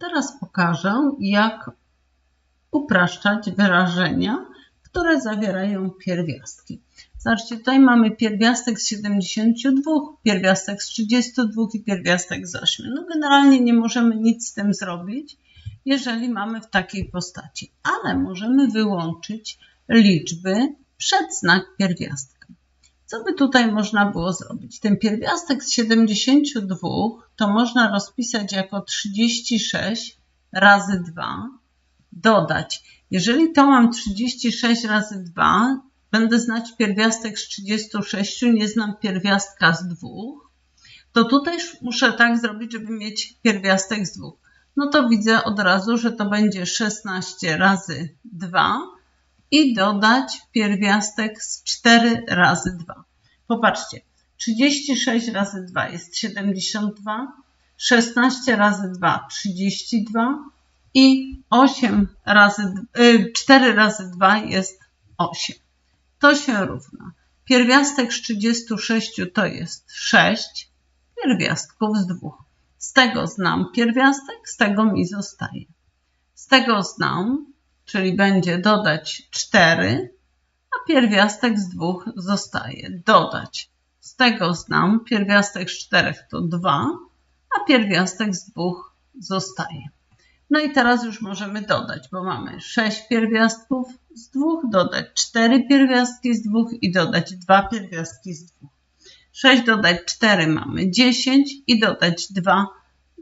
Teraz pokażę, jak upraszczać wyrażenia, które zawierają pierwiastki. Zobaczcie, tutaj mamy pierwiastek z 72, pierwiastek z 32 i pierwiastek z 8. No generalnie nie możemy nic z tym zrobić, jeżeli mamy w takiej postaci, ale możemy wyłączyć liczby przed znak pierwiastka. Co by tutaj można było zrobić? Ten pierwiastek z 72 to można rozpisać jako 36 razy 2, dodać. Jeżeli to mam 36 razy 2, będę znać pierwiastek z 36, nie znam pierwiastka z 2, to tutaj muszę tak zrobić, żeby mieć pierwiastek z 2. No to widzę od razu, że to będzie 16 razy 2 i dodać pierwiastek z 4 razy 2. Popatrzcie, 36 razy 2 jest 72, 16 razy 2 32 i 8 razy, 4 y, razy 2 jest 8. To się równa. Pierwiastek z 36 to jest 6 pierwiastków z 2. Z tego znam pierwiastek, z tego mi zostaje. Z tego znam, czyli będzie dodać 4, a pierwiastek z 2 zostaje. Dodać. Z tego znam pierwiastek z 4 to 2, a pierwiastek z 2 zostaje. No i teraz już możemy dodać, bo mamy 6 pierwiastków z 2, dodać 4 pierwiastki z 2 i dodać 2 pierwiastki z 2. 6 dodać 4 mamy 10 i dodać 2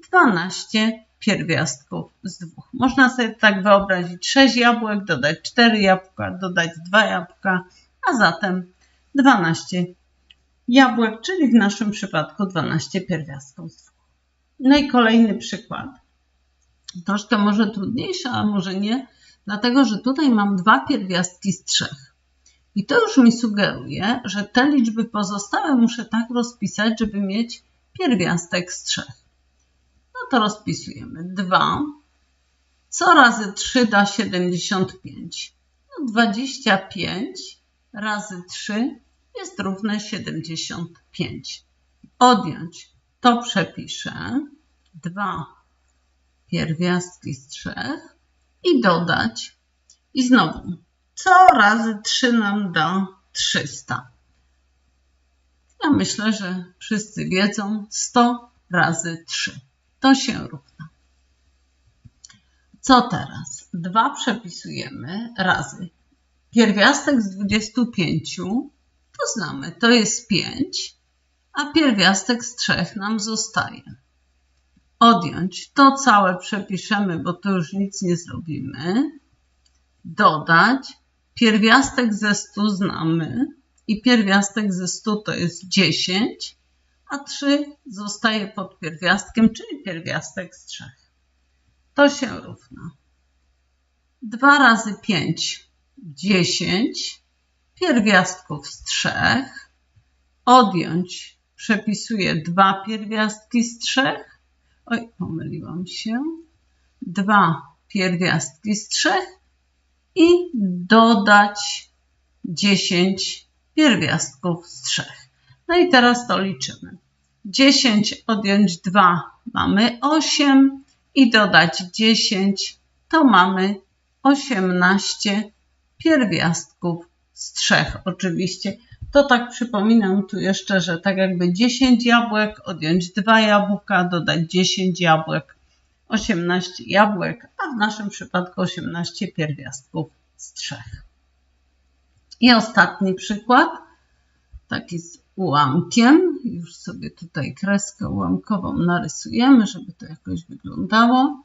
12 pierwiastków z 2. Można sobie tak wyobrazić 6 jabłek, dodać 4 jabłka, dodać 2 jabłka, a zatem 12 jabłek, czyli w naszym przypadku 12 pierwiastków z 2. No i kolejny przykład. Troszkę może trudniejsze, a może nie, dlatego że tutaj mam dwa pierwiastki z trzech. I to już mi sugeruje, że te liczby pozostałe muszę tak rozpisać, żeby mieć pierwiastek z trzech. To rozpisujemy. 2. Co razy 3 da 75? No 25 razy 3 jest równe 75. Odjąć to przepiszę. 2 pierwiastki z trzech i dodać. I znowu co razy 3 nam da 300? Ja myślę, że wszyscy wiedzą 100 razy 3. To się równa. Co teraz? 2 przepisujemy razy. Pierwiastek z 25 to znamy, to jest 5, a pierwiastek z 3 nam zostaje. Odjąć to całe przepiszemy, bo to już nic nie zrobimy. Dodać Pierwiastek ze 100 znamy i pierwiastek ze 100 to jest 10, a 3 zostaje pod pierwiastkiem, czyli pierwiastek z 3. To się równa. 2 razy 5 10 pierwiastków z 3 odjąć przepisuję dwa pierwiastki z 3 oj pomyliłam się 2 pierwiastki z 3 i dodać 10 pierwiastków z 3. No i teraz to liczymy. 10 odjąć 2 mamy 8 i dodać 10 to mamy 18 pierwiastków z 3. Oczywiście to tak przypominam tu jeszcze, że tak jakby 10 jabłek, odjąć 2 jabłka, dodać 10 jabłek, 18 jabłek, a w naszym przypadku 18 pierwiastków z trzech. I ostatni przykład, taki z ułamkiem. Już sobie tutaj kreskę ułamkową narysujemy, żeby to jakoś wyglądało.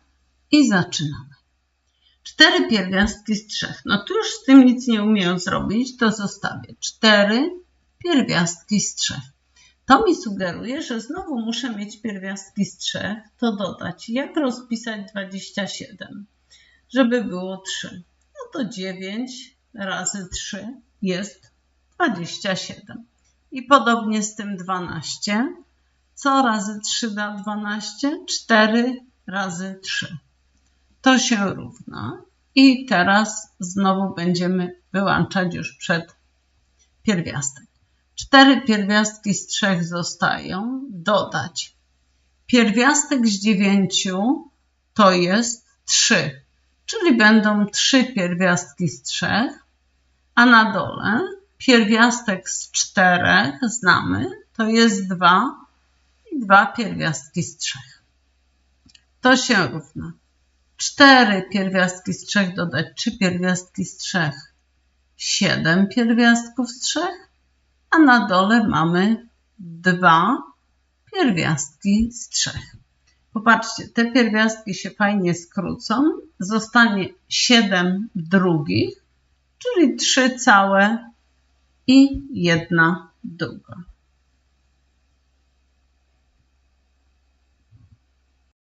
I zaczynamy. Cztery pierwiastki z trzech. No tu już z tym nic nie umiem zrobić, to zostawię. Cztery pierwiastki z trzech. To mi sugeruje, że znowu muszę mieć pierwiastki z 3, to dodać. Jak rozpisać 27? Żeby było 3. No to 9 razy 3 jest 27. I podobnie z tym 12. Co razy 3 da 12? 4 razy 3. To się równa. I teraz znowu będziemy wyłączać już przed pierwiastek. Cztery pierwiastki z trzech zostają. Dodać. Pierwiastek z dziewięciu to jest 3, czyli będą 3 pierwiastki z 3, a na dole pierwiastek z 4 znamy, to jest 2 i 2 pierwiastki z 3. To się równa 4 pierwiastki z 3 dodać 3 pierwiastki z 3, 7 pierwiastków z 3, a na dole mamy 2 pierwiastki z 3. Popatrzcie, te pierwiastki się fajnie skrócą. Zostanie 7 drugich, czyli 3 całe i jedna druga.